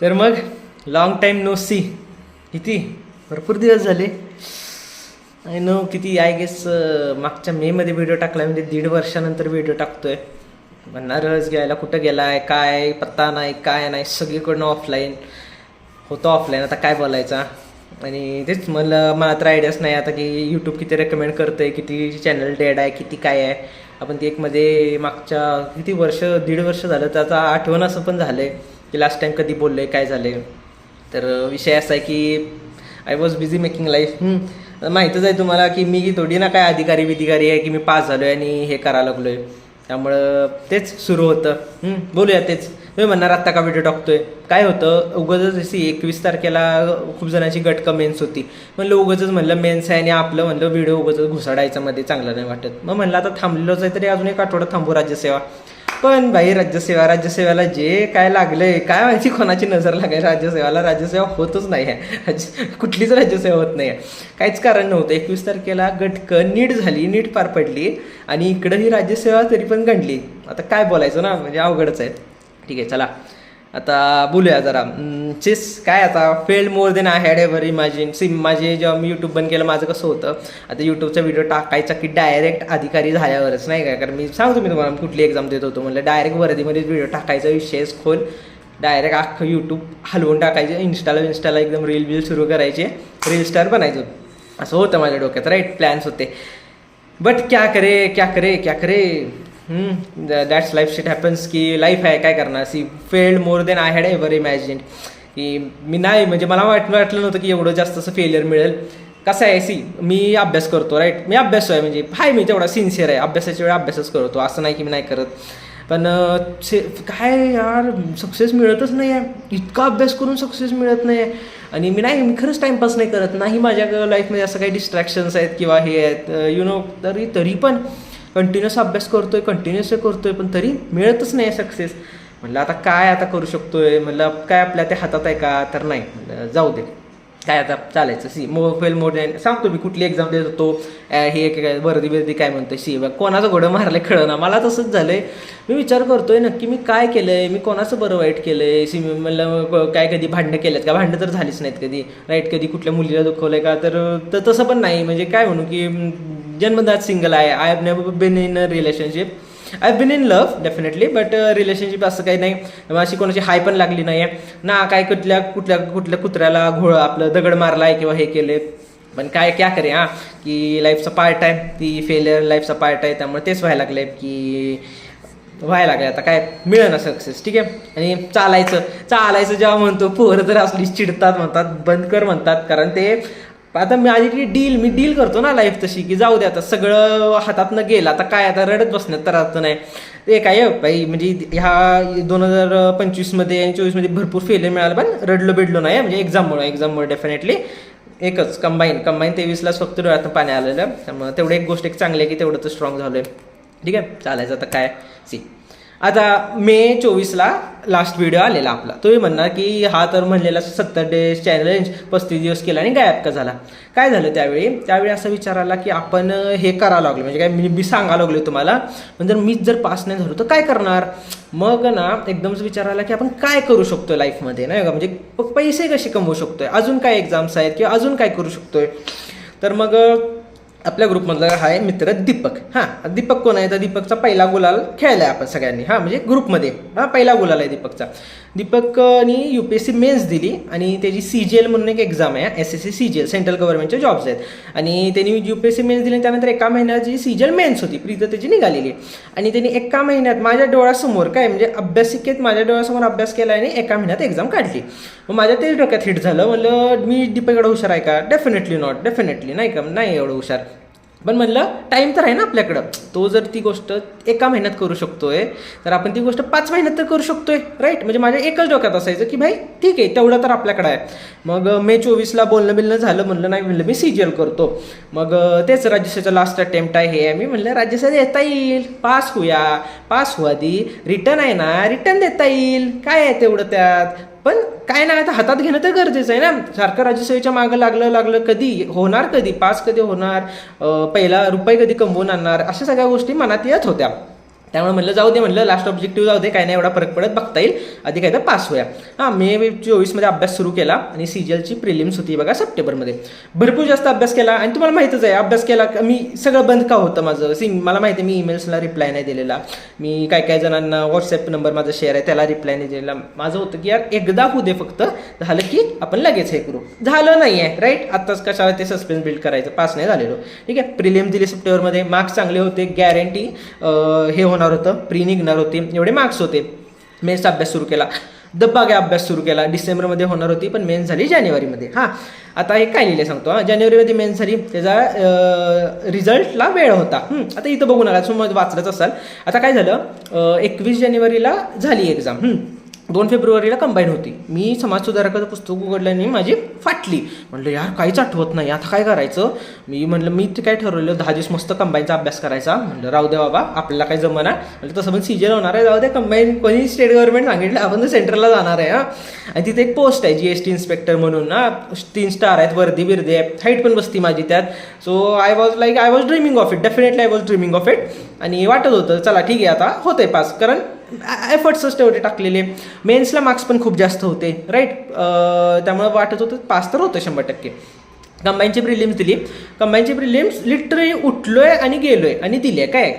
तर मग long time no C किती? भरपूर दिवस झाले. आय नो किती आय गेस मागच्या मेमध्ये व्हिडिओ टाकला. म्हणजे दीड वर्षानंतर व्हिडिओ टाकतोय. रस घ्यायला कुठं गेलाय? काय? पत्ता नाही काय नाही. सगळीकडनं ऑफलाईन होतो ऑफलाईन आता काय बोलायचा आणि तेच मला मला तर आयडियाच नाही. आता की यूट्यूब किती रेकमेंड करतं आहे किती चॅनल डेड आहे किती काय आहे. आपण ते एकमध्ये मागच्या किती वर्ष दीड वर्ष झालं त्याचा आठवण असं पण झालं आहे की लास्ट टाईम कधी बोललो आहे काय झालं? आहे तर विषय असा आहे की I was busy making life माहीतच आहे तुम्हाला की मी थोडी ना काय अधिकारी विधिकारी आहे की मी पास झालो आहे आणि हे करायला लागलो आहे त्यामुळं तेच सुरू होतं. बोलूया तेच. मी म्हणणार आत्ता का व्हिडिओ टाकतोय? काय होतं? उगजच अशी एकवीस तारखेला खूप जणांची गटक मेन्स होती. म्हणलं उगजच म्हणलं मेन्स आहे आणि आपलं म्हणलं व्हिडिओ उगजच घुसाडायचं मध्ये चांगलं नाही वाटत. मग म्हणलं आता थांबलेलोच आहे तरी अजून एक आठवडा थांबू राज्यसेवा. पण भाई राज्यसेवा राज्यसेवेला जे काय लागलंय काय माहिती कोणाची नजर लागाय राज्यसेवाला. राज्यसेवा होतच नाही आहे. राज्य कुठलीच राज्यसेवा होत नाही आहे. काहीच कारण नव्हतं. एकवीस तारखेला गटकं नीट झाली नीट पार पडली आणि इकडं ही राज्यसेवा तरी पण गणली आता काय बोलायचं ना? म्हणजे अवघडच आहे. ठीक आहे चला. आता बोलूया जरा. चेस काय आता? Failed more then I had ever imagine see माझे जेव्हा मी यूट्यूब बंद केलं माझं कसं होतं आता यूट्यूबचा व्हिडिओ टाकायचा की डायरेक्ट अधिकारी झाल्यावरच नाही काय कारण मी सांगतो मी तुम्हाला कुठली एक्झाम देत होतो म्हणलं डायरेक्ट वर्दीमध्ये व्हिडिओ टाकायचा विषयच खोल. डायरेक्ट अख्खं यूट्यूब हलवून टाकायचे इन्स्टाला इन्स्टाला एकदम रील बिल सुरू करायचे रील स्टार बनायचो. असं होतं माझ्या डोक्यात राईट प्लॅन्स होते. बट क्या करे क्या करे क्या करे? दॅट्स लाईफ शिट हॅपन्स की लाईफ आहे काय करणार? See failed more then I had ever imagine की मी नाही म्हणजे मला वाट वाटलं नव्हतं की एवढं जास्त असं फेलियर मिळेल. कसं आहे सी मी अभ्यास करतो राईट मी अभ्यास आहे म्हणजे हाय मी तेवढा सिन्सिअर आहे. अभ्यासाच्या वेळी अभ्यासच करतो असं नाही की मी नाही करत. पण काय यार सक्सेस मिळतच नाही आहे इतका अभ्यास करून सक्सेस मिळत नाही आहे आणि मी नाही मी खरंच टाईमपास नाही करत. नाही माझ्या लाईफमध्ये असं काही डिस्ट्रॅक्शन्स आहेत किंवा हे आहेत. यु नो तरी तरी पण कंटिन्युअस अभ्यास करतोय कंटिन्युअस करतोय पण तरी मिळतच नाही सक्सेस म्हणलं आता काय आता करू शकतोय? म्हणलं काय आपल्या त्या हातात आहे का? तर नाही. जाऊ दे. काय आता चालायचं? सी मोबाईल मोड सांगतो मी कुठली एक्झाम देत होतो हे काय वर्दी बिर्दी काय म्हणतोय? सी बा कोणाचं घोडं मारलं ना मला तसंच झालंय. मी विचार करतोय नक्की मी काय केलंय? मी कोणाचं बरं वाईट केलंय? सी म्हणलं काय कधी भांडणं केलेत का? भांडणं तर झालीच नाहीत कधी. राईट कधी कुठल्या मुलीला दुखवलंय का? तर तर तसं पण नाही. म्हणजे काय म्हणू की जन्मदात सिंगल आहे. I have never been in a relationship I been in love definitely but relationship असं काही नाही. अशी कोणाची हाय पण लागली नाही आहे ना काय कुठल्या कुठल्या कुठल्या कुत्र्याला घोळ आपलं दगड मारलाय किंवा हे केले पण काय क्या करे हां? की लाईफचा पार्ट आहे. ती फेलियर लाईफचा पार्ट आहे. त्यामुळे तेच व्हायला लागले की व्हायला लागले आता काय मिळेना सक्सेस ठीक आहे? आणि चालायचं. चालायचं जेव्हा म्हणतो पोरं तर असली चिडतात म्हणतात बंद कर म्हणतात. कारण ते आता माझी डील मी डील करतो ना लाईफ तशी की जाऊ दे आता सगळं हातातनं गेलं आता काय आता रडत बसण्यात तर अर्थ नाही. ते काय बाई म्हणजे ह्या दोन हजार पंचवीसमध्ये आणि चोवीसमध्ये भरपूर फेलियर मिळालं पण रडलो बिडलो नाही म्हणजे एक्झाममुळे एक्झाममुळे डेफिनेटली एकच कंबाईन कंबाईन तेवीसलाच फक्त डोळ्यातनं पाणी आलेलं. त्यामुळे तेवढं एक गोष्ट एक चांगली आहे की तेवढं तर स्ट्रॉंग झालं आहे ठीक आहे? चालायचं आता काय? सी आता मे चोवीसला लास्ट व्हिडिओ आलेला आपला. तुम्ही म्हणणार की हा तर म्हणलेला सत्तर डेज चॅलेंज पस्तीस दिवस केला आणि गायब का झाला? काय झालं त्यावेळी? त्यावेळी असं विचार आला की आपण हे करायला लागलो. म्हणजे काय मी मी सांगायला लागलो तुम्हाला. म्हणजे जर मीच जर पास नाही झालो तर काय करणार? मग ना एकदमच विचार आला की आपण काय करू शकतो लाईफमध्ये नाही का? म्हणजे पैसे कसे कमवू शकतोय? अजून काय एक्झाम्स आहेत किंवा अजून काय करू शकतोय? तर मग आपल्या ग्रुपमधला हा आहे मित्र दीपक. हां दीपक कोण आहे? तर दीपकचा पहिला गुलाल खेळला आहे आपण सगळ्यांनी. हां म्हणजे ग्रुपमध्ये हां पहिला गुलाल आहे दीपकचा. दीपकनी U P S C mains दिली आणि त्याची सी जी एल म्हणून एक एक्झाम आहे. S S C C G L central गव्हर्नमेंटचे जॉब्स आहेत. आणि त्यांनी U P S C mains दिली त्यानंतर एका महिन्याची सी जी एल मेन्स होती प्रीत त्याची निघालेली. आणि त्यांनी एका महिन्यात माझ्या डोळ्यासमोर काय म्हणजे अभ्यासिकेत माझ्या डोळ्यासमोर अभ्यास केला आणि एका महिन्यात एक्झाम काढली. मग माझ्या तेच डोक्यात हिट झालं. म्हणलं मी दीपक एवढं हुशार आहे का? डेफिनेटली नॉट डेफिनेटली नाही का? नाही एवढं हुशार. पण म्हणलं टाईम तर आहे ना आपल्याकडं. तो जर ती गोष्ट एका महिन्यात करू शकतोय तर आपण ती गोष्ट पाच महिन्यात तर करू शकतोय राईट म्हणजे माझ्या एकच डोक्यात असायचं की भाई ठीक आहे तेवढं तर आपल्याकडं आहे. मग मे चोवीसला बोलणं बिलणं झालं म्हणलं नाही म्हणलं मी सीजीएल करतो. मग तेच राज्यसेचा लास्ट अटेम्प्ट आहे हे मी म्हणलं राज्यसेवा देता येईल. पास होऊया. पास होऊ दी रिटर्न आहे ना रिटर्न देता येईल. काय आहे तेवढं त्यात? पण काय नाही आता हातात घेणं तर गरजेचं आहे ना. सारखं राज्यसेवेच्या मागं लागलं लागलं कधी? होणार कधी? पास कधी होणार? पहिला रुपये कधी कमवून आणणार? अशा सगळ्या गोष्टी मनात येत होत्या. त्यामुळे म्हणलं जाऊ दे म्हणलं लास्ट ऑब्जेक्टिव्ह जाऊ दे काय नाही एवढा फरक पडत बघता येईल. आधी काय तर पास होया हां मे चोवीसमध्ये अभ्यास सुरू केला आणि सी जी एलची प्रिलिम्स होती बघा सप्टेंबरमध्ये भरपूर जास्त अभ्यास केला आणि तुम्हाला माहितच आहे अभ्यास केला मी सगळं बंद का होतं माझं? सिंग मला माहिती आहे मी ईमेल्सला रिप्लाय नाही दिलेला. मी काय काय जणांना व्हॉट्सअप नंबर माझा शेअर आहे त्याला रिप्लाय नाही दिलेला. माझं होतं की यार एकदा होऊ दे फक्त झालं की आपण लगेच हे करू. झालं नाही आहे राईट आत्ताच कशाला ते सस्पेन्स बिल्ड करायचं? पास नाही झालेलो. ठीक आहे प्रिलिम दिली सप्टेंबरमध्ये मार्क्स चांगले होते गॅरंटी हे होणार. होणार होतं. प्री निघणार होते. एवढे मार्क्स होते. मेन्सचा अभ्यास सुरू केला. दब्बागे अभ्यास सुरू केला. डिसेंबरमध्ये होणार होती पण मेन्स झाली जानेवारीमध्ये हां. आता हे काय लिहिले सांगतो हां. जानेवारीमध्ये मेन्स झाली. त्याचा रिझल्टला वेळ होता. आता इथं बघून आला. समज वाचलंच असाल. आता काय झालं? एकवीस जानेवारीला झाली एक्झाम दोन फेब्रुवारीला कंबाईन होती. मी समाजसुधारकाचं पुस्तक उघडल्याने माझी फाटली. म्हटलं यार काहीच आठवत नाही. आता काय करायचं? मी म्हणलं मी ते काय ठरवलं दहा दिवस मस्त कंबाईनचा अभ्यास करायचा. म्हणलं राहू दे बाबा आपल्याला काय जमना. म्हणलं तसं पण सीजन होणार आहे. जाऊ दे कंबाईन कोणी स्टेट गव्हर्नमेंट सांगितलं आपण तर सेंट्रलला जाणार आहे हां. आणि तिथे एक पोस्ट आहे जी एस टी इन्स्पेक्टर म्हणून ना. तीन स्टार आहेत वर्दी बिर्दी आहे हाईट पण बसती माझी त्यात. So I was like I was dreaming of it definitely I was dreaming of it आणि वाटत होतं चला ठीक आहे आता होतंय पास. कारण एफर्ट्सच तेवढे टाकलेले. मेन्सला मार्क्स पण खूप जास्त होते राईट त्यामुळं वाटत होतं पास तर होतं शंभर टक्के. कंबाईनची प्रिलिम्स दिली. कंबाईनची प्रिलिम्स लिटरली उठलोय आणि गेलोय आणि दिले. काय?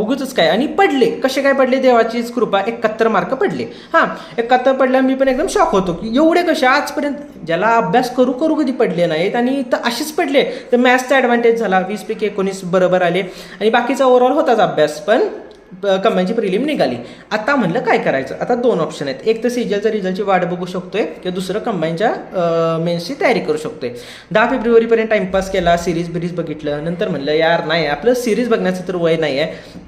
उगूच काय? आणि पडले. कसे काय पडले? देवाचीच कृपा एकाहत्तर मार्क पडले. हां एकाहत्तर पडल्या मी पण एकदम शॉक होतो की एवढे कसे? आजपर्यंत ज्याला अभ्यास करू करू कधी पडले नाहीत आणि तर असेच पडले. तर मॅथ्सचा ॲडव्हान्टेज झाला. वीस पैकी एकोणीस बरोबर आले. आणि बाकीचा ओव्हरऑल होताच अभ्यास. पण कंबाईनची प्रिलिम निघाली. आता म्हणलं काय करायचं? आता दोन ऑप्शन आहेत. एक तर सीजलच्या रिझल्टची वाट बघू शकतोय किंवा दुसरं कंबाईनच्या मेन्सची तयारी करू शकतोय. दहा फेब्रुवारीपर्यंत टाइमपास केला सिरीज बिरीज बघितलं नंतर म्हणलं यार नाही आपलं सिरीज बघण्याचं तर वय नाही आहे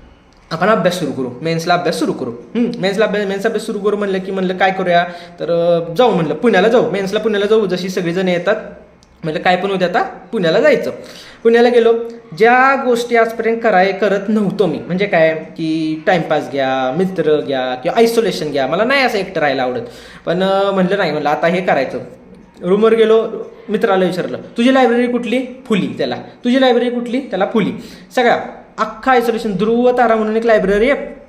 आपण अभ्यास सुरू करू. मेन्सला अभ्यास सुरू करू. मेन्सला अभ्यास मेन्स अभ्यास सुरू करू म्हणलं की म्हणलं काय करूया? तर जाऊ म्हणलं पुण्याला जाऊ. मेन्सला पुण्याला जाऊ जशी सगळीजण येतात. म्हणजे काय पण होते आता पुण्याला जायचं. पुण्याला गेलो. ज्या गोष्टी आजपर्यंत कराय करत नव्हतो मी म्हणजे काय की टाइमपास घ्या मित्र घ्या किंवा आयसोलेशन घ्या मला नाही असं एकटं राहायला आवडत. पण म्हणलं नाही म्हणलं आता हे करायचं. रूमवर गेलो मित्राला विचारलं तुझी लायब्ररी कुठली? फुली त्याला. तुझी लायब्ररी कुठली? त्याला फुली. सगळ्या अख्खा आयसोलेशन ध्रुव तारा म्हणून एक लायब्ररी आहे.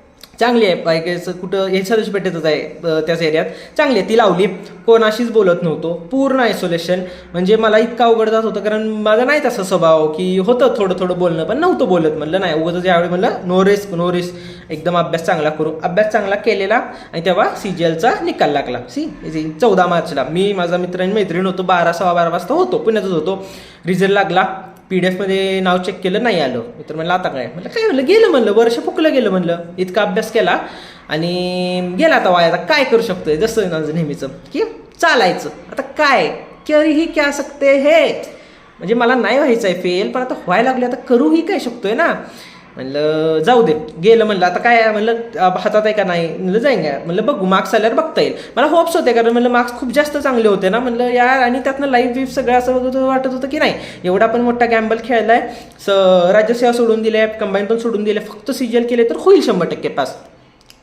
चांगली आहे. पाहिजे कुठं हे पेठेतच आहे त्याच एरियात चांगली आहे. ती लावली. कोणाशीच बोलत नव्हतो. पूर्ण आयसोलेशन म्हणजे मला इतका अवघड जात होतं कारण माझा नाही तसा स्वभाव की होतं थोडं थोडं बोलणं पण नव्हतं बोलत म्हणलं. नाही उगाच यावेळी म्हणलं नो रिस्क नो रिस्क एकदम अभ्यास चांगला करू. अभ्यास चांगला केलेला आणि तेव्हा सी जी एलचा निकाल लागला. सी चौदा मार्चला. मी माझा मित्र आणि मैत्रीण होतो. बारा सव्वा बारा वाजता होतो. पुण्यातच होतो. रिझल्ट लागला. पी डी एफमध्ये नाव चेक केलं नाही आलं. मी तर म्हणलं आता काय? म्हणलं काय म्हणलं गेलं म्हणलं वर्ष फुकलं गेलं म्हणलं. इतका अभ्यास केला आणि गेला आता वाया. आता काय करू शकतोय? जसं माझं नेहमीचं. की चालायचं. आता काय? ही क्या सकते हे? म्हणजे मला नाही व्हायचं आहे फेल पण आता व्हायला लागले. आता करूही काय शकतोय ना? म्हणलं जाऊ दे. गेलं म्हणलं आता काय म्हणलं हातात आहे का नाही? म्हणलं जाईन का म्हणलं बघू मार्क्स आल्यावर बघता येईल. मला होप्स होते कारण म्हणलं मार्क्स खूप जास्त चांगले होते ना. म्हणलं यार आणि त्यातनं लाईफ बीफ सगळं असं बघत वाटत होतं की नाही? एवढा पण मोठा गॅम्बल खेळलाय. स राज्यसेवा सोडून दिले कंबाईन पण सोडून दिले. फक्त सिजल केले तर होईल शंभर टक्के पास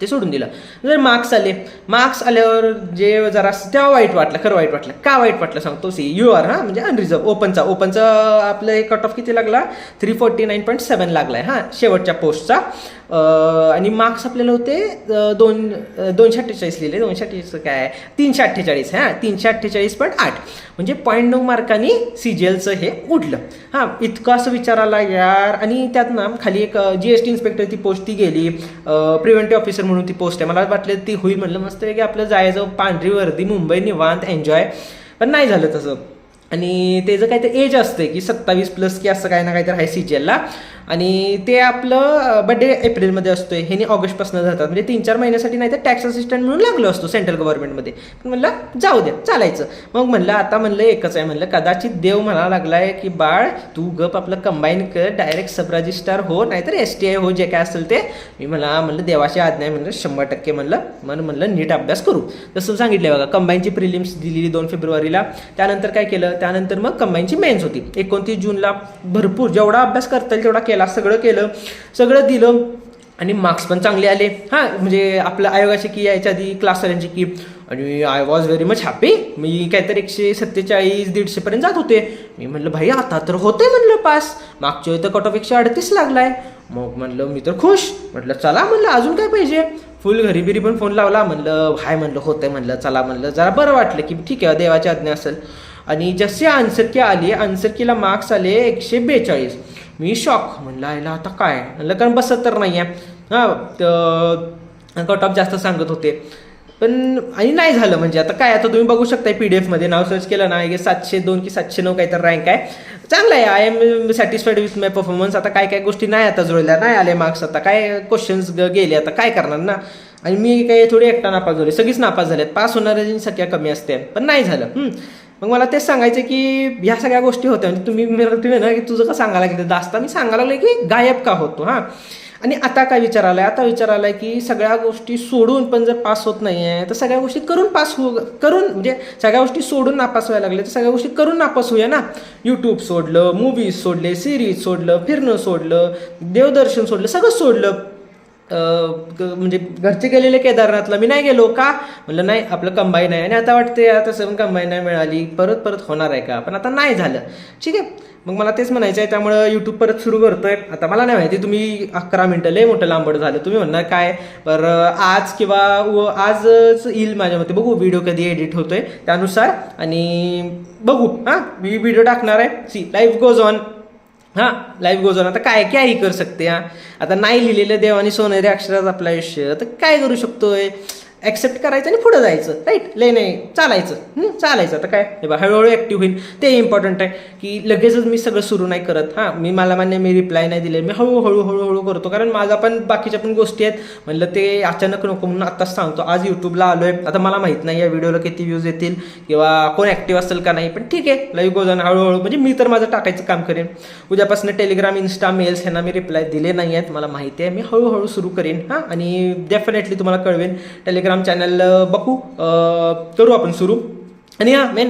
ते सोडून दिलं. जर मार्क्स आले मार्क्स आल्यावर जे जरा तेव्हा वाईट वाटलं खरं वाईट वाटलं का वाईट वाटलं सांगतो सी यू आर हां म्हणजे अनरिझर्व ओपनचा ओपनचा आपलं कट ऑफ किती लागला? Three forty nine point seven लागला आहे हां शेवटच्या पोस्टचा आणि मार्क्स आपल्याला होते दोन दोनशे अठ्ठेचाळीस लिहिले. दोनशे अठ्ठेचाळीस काय? तीनशे अठ्ठेचाळीस हां? तीनशे अठ्ठेचाळीस पॉईंट आठ. म्हणजे पॉईंट नऊ मार्कांनी सी जी एलचं हे उडलं हां इतकं असं विचार आला यार. आणि त्यात ना खाली एक जी एस टी इन्स्पेक्टर ती पोस्ट ती गेली. प्रिव्हेंटिव्ह ऑफिसर म्हणून ती पोस्ट आहे. मला वाटलं ती होईल म्हणलं. मस्त की आपलं जायचं. पांढरी वर्दी मुंबई निवांत एन्जॉय पण नाही झालं तसं. आणि त्याचं काय तर एज असते की सत्तावीस प्लस की असं काही ना काहीतरी आहे सी जी एलला आणि ते आपलं बड्डे एप्रिलमध्ये असतो आहे हे ऑगस्टपासून जातात. म्हणजे तीन चार महिन्यासाठी नाही तर टॅक्स असिस्टंट म्हणून लागलो असतो सेंट्रल गव्हर्नमेंटमध्ये म्हणलं जाऊ द्या चालायचं. मग म्हणलं आता म्हणलं एकच आहे. म्हणलं कदाचित देव म्हणा लागलाय की बाळ तू गप आपलं कंबाईन कर. डायरेक्ट सब रजिस्ट्रार हो नाहीतर एस टी आय हो जे काय असेल ते. मी मला म्हणलं देवाची आज्ञा आहे. म्हणलं शंभर टक्के. म्हणलं मन म्हणलं नीट अभ्यास करू. जसं सांगितलं बघा कंबाईनची प्रिलिम्स दिलेली दोन फेब्रुवारीला. त्यानंतर काय केलं? त्यानंतर मग कंबाईनची मेन्स होती. एकोणतीस जूनला भरपूर जेवढा अभ्यास करता येईल तेवढा केला सगळं केलं सगळं दिलं आणि मार्क्स पण चांगले आले. हां म्हणजे आपलं आयोगाची की यायच्या आधी क्लासवाल्यांची की आणि I was very much happy मी काहीतरी एकशे सत्तेचाळीस दीडशेपर्यंत जात होते. मी म्हणलं भाई आता तर होते म्हणलं पास मागच्या वेळी तर कट ऑफ एकशे अडतीस लागलाय. मग म्हणलं मी तर खुश. म्हटलं चला म्हणलं अजून काय पाहिजे? फुल घरी बिरी पण फोन लावला म्हणलं हाय म्हणलं होतंय म्हणलं चला म्हणलं जरा बरं वाटलं की ठीक आहे देवाची आज्ञा असेल. आणि जसे आन्सर की आली आन्सर कीला मार्क्स आले एकशे बेचाळीस. मी शॉक म्हणलं आयला आता काय? म्हणलं कारण बसत तर नाही आहे हां कट ऑफ जास्त सांगत होते. पण आणि नाही झालं म्हणजे. आता काय आता तुम्ही बघू शकताय पी डी एफमध्ये नाव सर्च केलं ना सातशे दोन की सातशे नऊ काहीतरी रँक आहे. चांगलं आहे. I am satisfied with my performance आता काय काय गोष्टी नाही आता जुळल्या. नाही आले मार्क्स आता काय क्वेश्चन्स गेले. आता काय करणार ना? आणि मी काही थोडी एकटा नापास झाले सगळीच नापास झाल्यात पास होणाऱ्याची संख्या कमी असते. पण नाही झालं. मग मला तेच सांगायचं की ह्या सगळ्या गोष्टी होत्या. म्हणजे तुम्ही तुम्ही ना की तुझं का सांगायला गेलं जास्त मी सांगायला लागलो की गायब का होतो हां? आणि आता काय विचार आलाय आता विचार आलाय की सगळ्या गोष्टी सोडून पण जर पास होत नाही आहे तर सगळ्या गोष्टी करून पास हो करून म्हणजे सगळ्या गोष्टी सोडून नापास व्हायला लागले तर सगळ्या गोष्टी करून नापास होऊया ना? यूट्यूब सोडलं मूवीज सोडले सिरीज सोडलं फिरणं सोडलं देवदर्शन सोडलं सगळं सोडलं. म्हणजे घरचे गेलेले केदारनाथला मी नाही गेलो का? म्हणलं नाही आपलं कंबाईन आहे. आणि आता वाटते आता सगळं कंबाईन नाही मिळाली परत परत होणार आहे का? पण आता नाही झालं. ठीक आहे. मग मला तेच म्हणायचं आहे त्यामुळं यूट्यूब परत सुरू करतोय. आता मला नाही माहिती तुम्ही अकरा मिनटं लय मोठं लांबड झालं. तुम्ही म्हणणार काय? पर आज किंवा व- आजच येईल माझ्या मते बघू व्हिडिओ कधी एडिट होतोय त्यानुसार. आणि बघू हां? मी व्हिडिओ टाकणार आहे. सी लाईफ गोज ऑन हां लाईफ गोज आता काय काही कर सकते हां. आता नाही लिहिलेलं देवानी सोनेरी अक्षरात आपलं आयुष्य. तर काय करू शकतोय? ॲक्सेप्ट करायचं आणि पुढं जायचं राईट लय नाही चालायचं. चालायचं. आता काय? हे बा हळूहळू ॲक्टिव्ह होईल ते इम्पॉर्टंट आहे की लगेचच मी सगळं सुरू नाही करत. हां मी मला मान्य मी रिप्लाय नाही दिले. मी हळूहळू हळूहळू करतो. कारण माझा पण बाकीच्या पण गोष्टी आहेत. म्हणलं ते अचानक नको म्हणून आत्ताच सांगतो. आज यूट्यूबला आलो आहे आता मला माहीत नाही या व्हिडिओला किती व्ह्यूज येतील किंवा कोण ॲक्टिव्ह असेल का नाही. पण ठीक आहे लाईव्ह गोजन हळूहळू म्हणजे मी तर माझं टाकायचं काम करेन. उद्यापासून टेलिग्राम इन्स्टा मेल्स ह्यांना मी रिप्लाय दिले नाही आहेत मला माहिती आहे. मी हळूहळू सुरू करेन. हां आणि डेफिनेटली तुम्हाला कळवेन. टेलिग्राम चॅनल uh, बघू. Uh, करू आपण सुरू. आणि हां मेन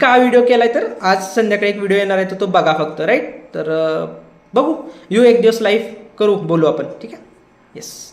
का व्हिडिओ केलाय तर आज संध्याकाळी एक व्हिडिओ येणार आहे तर तो बघा फक्त राईट तर uh, बघू. येऊ एक दिवस लाईव्ह करू बोलू आपण ठीक आहे? येस